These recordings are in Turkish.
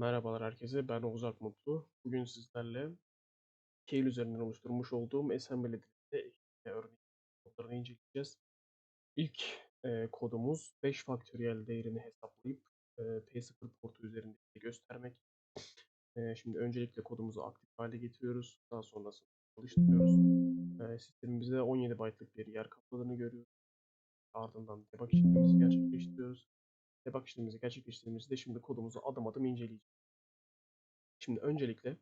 Merhabalar herkese, ben Oğuz Akmutlu. Bugün sizlerle Keil üzerinden oluşturmuş olduğum assembly dilinde örnek kodlarını inceleyeceğiz. İlk e, kodumuz 5 faktöriyel değerini hesaplayıp e, P0 portu üzerinde göstermek. E, şimdi öncelikle kodumuzu aktif hale getiriyoruz. Daha sonrasında çalıştırıyoruz. E, sistemimizde 17 byte'lık bir yer kapladığını görüyoruz. Ardından debug işlemimizi gerçekleştiriyoruz. Debug işlemimizi gerçekleştirdiğimizde şimdi kodumuzu adım adım inceleyeceğiz. Şimdi öncelikle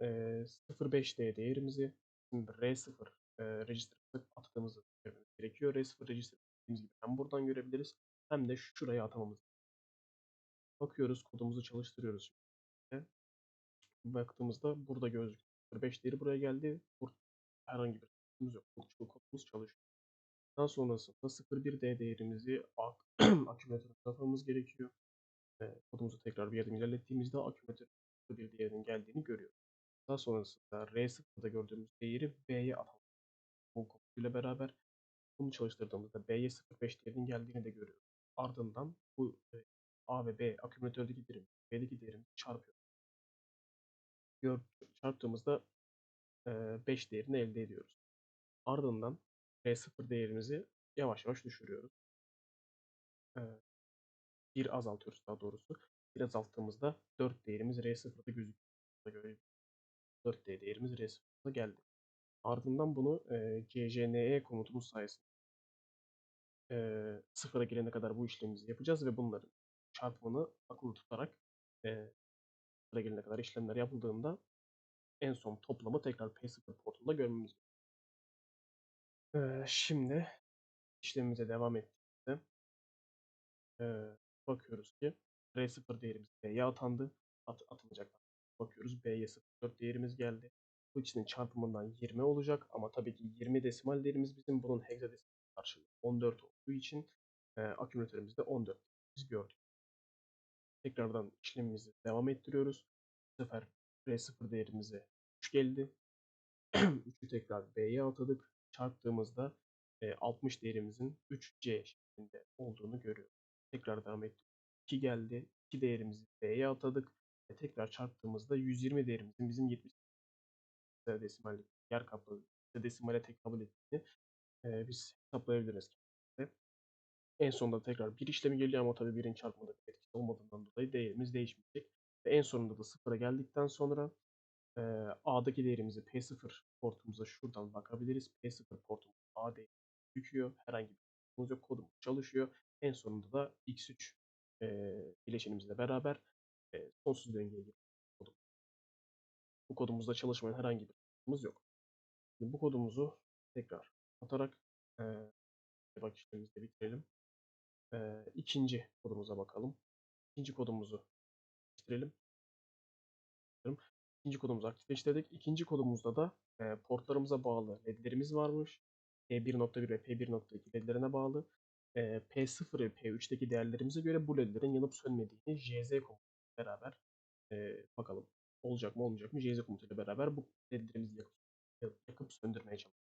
e, 0.5D değerimizi şimdi R0 e, register'a attığımızı görmemiz gerekiyor. R0 register dediğimiz gibi hem buradan görebiliriz hem de şuraya atamamız Bakıyoruz kodumuzu çalıştırıyoruz. Şimdi. Baktığımızda burada gözüküyor. 0.5 değeri buraya geldi. Burada herhangi bir kodumuz yok. Kodumuz çalışıyor. Daha sonrasında 0.1D değerimizi akümülatörü atmamız gerekiyor. E, kodumuzu tekrar bir adım ilerlettiğimizde akümülatör bir değerinin geldiğini görüyoruz. Daha sonrasında R0'da gördüğümüz değeri B'ye atalım. Bu komutuyla beraber bunu çalıştırdığımızda B'ye 0.5 değerinin geldiğini de görüyoruz. Ardından bu e, A ve B akümülatördeki değerim, B'deki değerimi çarpıyoruz. Gör, çarptığımızda e, 5 değerini elde ediyoruz. Ardından R0 değerimizi yavaş yavaş düşürüyoruz. E, bir azaltıyoruz daha doğrusu. Bir azalttığımızda 4 değerimiz R0'da gözüküyor. 4D değerimiz R0'da geldi. Ardından bunu e, CJNE komutumuz sayesinde e, sıfıra gelene kadar bu işlemimizi yapacağız ve bunların çarpımını akıllı tutarak e, sıfıra gelene kadar işlemler yapıldığında en son toplamı tekrar P0 portunda görmemiz gerekiyor. Şimdi işlemimize devam ettiğimizde bakıyoruz ki R0 değerimiz B'ye atandı. At, atılacak bakıyoruz. B'ye 0.4 değerimiz geldi. Bu ikisinin çarpımından 20 olacak ama tabii ki 20 desimal değerimiz bizim bunun hexadesimal karşılığı 14 olduğu için e, akümülatörümüzde 14 biz gördük. Tekrardan işlemimizi devam ettiriyoruz. Bu sefer R0 değerimize 3 geldi. 3'ü tekrar B'ye atadık. Çarptığımızda e, 60 değerimizin 3C şeklinde olduğunu görüyoruz. Tekrar devam ettik. 2 geldi. 2 değerimizi B'ye atadık. Ve tekrar çarptığımızda 120 değerimizin bizim 70 desimallik yer kapladığı, desimale tekabül ettiğini e, biz hesaplayabiliriz. En sonunda tekrar bir işlemi geliyor ama tabii birin çarpmada bir etkisi olmadığından dolayı değerimiz değişmeyecek. Ve en sonunda da sıfıra geldikten sonra e, A'daki değerimizi P0 portumuza şuradan bakabiliriz. P0 portumuz A değeri gözüküyor. Herhangi bir kodumuz yok. Kodumuz çalışıyor. En sonunda da X3 e, bileşenimizle beraber e, sonsuz döngüye giriyor. Bu kodumuzda çalışmayan herhangi bir kodumuz yok. Şimdi bu kodumuzu tekrar atarak e, bak işlemimizi bitirelim. E, ikinci kodumuza bakalım. İkinci kodumuzu bitirelim. İkinci kodumuzu aktifleştirdik. İkinci kodumuzda da e, portlarımıza bağlı ledlerimiz varmış. P1.1 ve P1.2 ledlerine bağlı. E, P0 ve P3'teki değerlerimize göre bu ledlerin yanıp sönmediğini JZ komutu beraber e, bakalım olacak mı olmayacak mı JZ komutuyla beraber bu ledlerimizi yakıp, yakıp söndürmeye çalışacağız.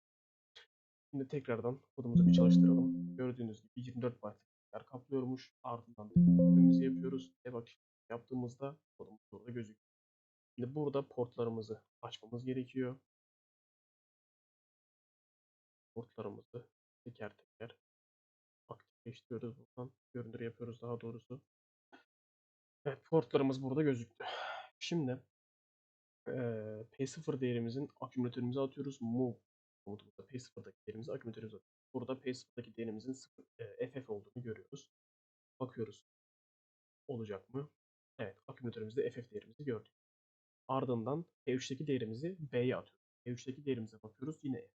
Şimdi tekrardan kodumuzu bir çalıştıralım. Gördüğünüz gibi 24 byte kaplıyormuş. Ardından da yapıyoruz. Debug yaptığımızda kodumuz burada gözüküyor. Şimdi burada portlarımızı açmamız gerekiyor. Portlarımızı teker teker aktifleştiriyoruz buradan. Görünür yapıyoruz daha doğrusu. Evet portlarımız burada gözüktü. Şimdi e, P0 değerimizin akümülatörümüze atıyoruz. Move komutumuzda P0'daki değerimizi akümülatörümüze atıyoruz. Burada P0'daki değerimizin 0, FF olduğunu görüyoruz. Bakıyoruz. Olacak mı? Evet akümülatörümüzde FF değerimizi gördük. Ardından P3'teki değerimizi B'ye atıyoruz. P3'teki değerimize bakıyoruz. Yine F.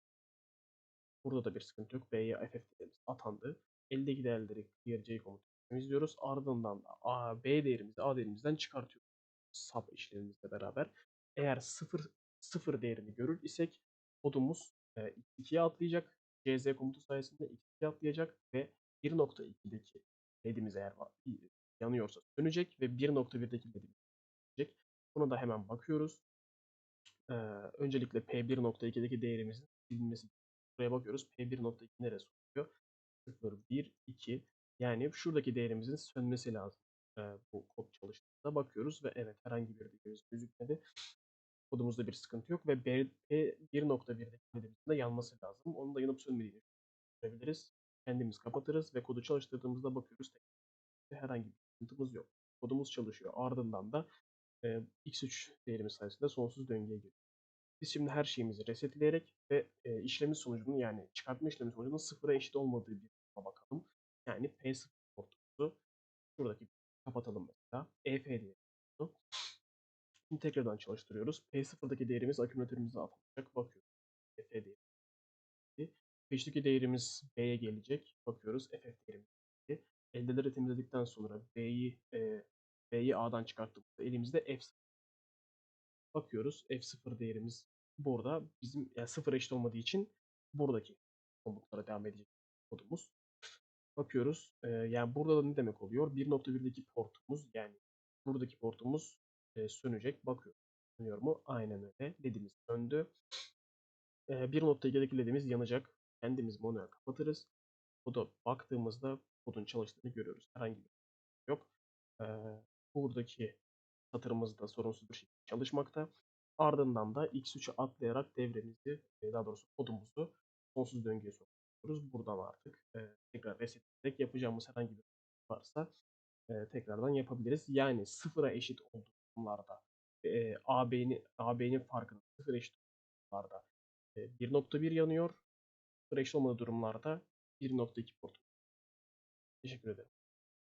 Burada da bir sıkıntı yok. B'ye FF değerimiz atandı. Eldeki değerleri clear C komutu temizliyoruz. Ardından da A, B değerimizi A değerimizden çıkartıyoruz. Sub işlemimizle beraber. Eğer 0 0 değerini görür isek kodumuz e, 2'ye atlayacak. CZ komutu sayesinde 2'ye atlayacak ve 1.2'deki ledimiz eğer yanıyorsa sönecek ve 1.1'deki ledimiz sönecek. Buna da hemen bakıyoruz. Ee, öncelikle P1.2'deki değerimizin silinmesi. Buraya bakıyoruz. P1.2 neresi oluyor? 0, 1, 2. Yani şuradaki değerimizin sönmesi lazım. e, bu kod çalıştığında bakıyoruz ve evet herhangi bir değerimiz gözükmedi. Kodumuzda bir sıkıntı yok ve B, P1.1'deki ledimizin de yanması lazım. Onun da yanıp sönmediğini görebiliriz. Kendimiz kapatırız ve kodu çalıştırdığımızda bakıyoruz. Herhangi bir sıkıntımız yok. Kodumuz çalışıyor. Ardından da e, x3 değerimiz sayesinde sonsuz döngüye giriyor. Biz şimdi her şeyimizi resetleyerek ve e, işlemin sonucunun yani çıkartma işlemi sonucunun sıfıra eşit olmadığı bir duruma bakalım. Yani P0 portumuzu şuradaki kapatalım mesela. EF diye. Şimdi tekrardan çalıştırıyoruz. P0'daki değerimiz akümülatörümüze atılacak. Bakıyoruz. EF değeri. Peşteki değerimiz B'ye gelecek. Bakıyoruz. FF değerimiz. Eldeleri temizledikten sonra B'yi e, B'yi A'dan çıkarttığımızda elimizde F0 bakıyoruz. F0 değerimiz burada bizim yani sıfır eşit olmadığı için buradaki komutlara devam edecek kodumuz. Bakıyoruz. E, yani burada da ne demek oluyor? 1.1'deki portumuz yani buradaki portumuz e, sönecek. Bakıyoruz. Sönüyor mu? Aynen öyle. LED'imiz söndü. E, 1.2'deki LED'imiz yanacak. Kendimiz manuel kapatırız. Koda baktığımızda kodun çalıştığını görüyoruz. Herhangi bir yok. E, buradaki satırımız da sorunsuz bir şekilde çalışmakta. Ardından da x3'ü atlayarak devremizi, daha doğrusu kodumuzu sonsuz döngüye sokuyoruz. Buradan artık e, tekrar reset ederek yapacağımız herhangi bir şey varsa e, tekrardan yapabiliriz. Yani sıfıra eşit olduğu durumlarda e, AB'nin AB'nin farkını sıfır eşit durumlarda e, 1.1 yanıyor. Sıfır eşit olmadığı durumlarda 1.2 port. Teşekkür ederim.